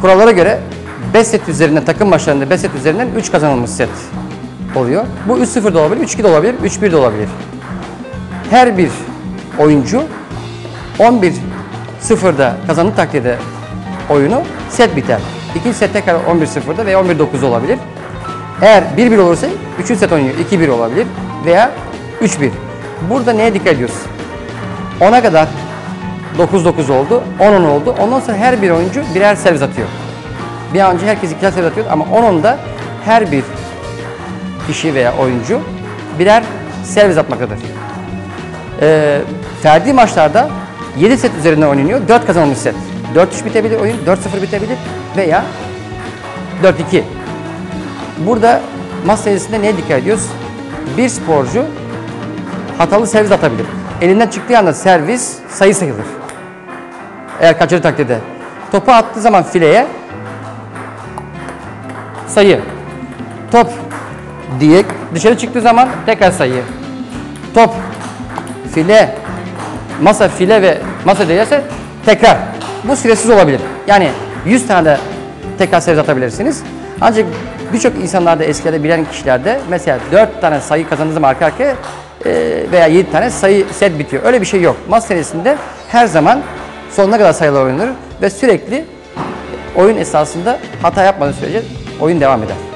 kurallara göre 5 set üzerinden takım maçlarında 5 set üzerinden 3 kazanılmış set oluyor. Bu 3-0 da olabilir, 3-2 de olabilir, 3-1 de olabilir. Her bir oyuncu 11 0'da kazandığı takdirde oyunu set biter. İkinci set tekrar 11 0'da veya 11 9 olabilir. Eğer 1-1 olursa 3. set oynuyor. 2-1 olabilir veya 3-1. Burada neye dikkat ediyoruz? 10'a kadar 9-9 oldu, 10-10 oldu. Ondan sonra her bir oyuncu birer servis atıyor. Bir an önce herkes ikişer servis atıyor ama 10-10'da her bir kişi veya oyuncu birer servis atmaktadır. Ee, ferdi maçlarda 7 set üzerinden oynanıyor. 4 kazanılmış set. 4-3 bitebilir oyun, 4-0 bitebilir veya 4-2. Burada masa tenisinde neye dikkat ediyoruz? Bir sporcu hatalı servis atabilir. Elinden çıktığı anda servis sayı sayılır. Eğer kaçırır takdirde. Topu attığı zaman fileye sayı. Top diye dışarı çıktığı zaman tekrar sayı. Top file masa file ve masa değerse tekrar. Bu süresiz olabilir. Yani 100 tane de tekrar servis atabilirsiniz. Ancak birçok insanlarda eskilerde bilen kişilerde mesela 4 tane sayı kazandığı zaman arka arkaya veya 7 tane sayı set bitiyor. Öyle bir şey yok. Masa tenisinde her zaman sonuna kadar sayılar oynanır ve sürekli oyun esasında hata yapmadığı sürece oyun devam eder.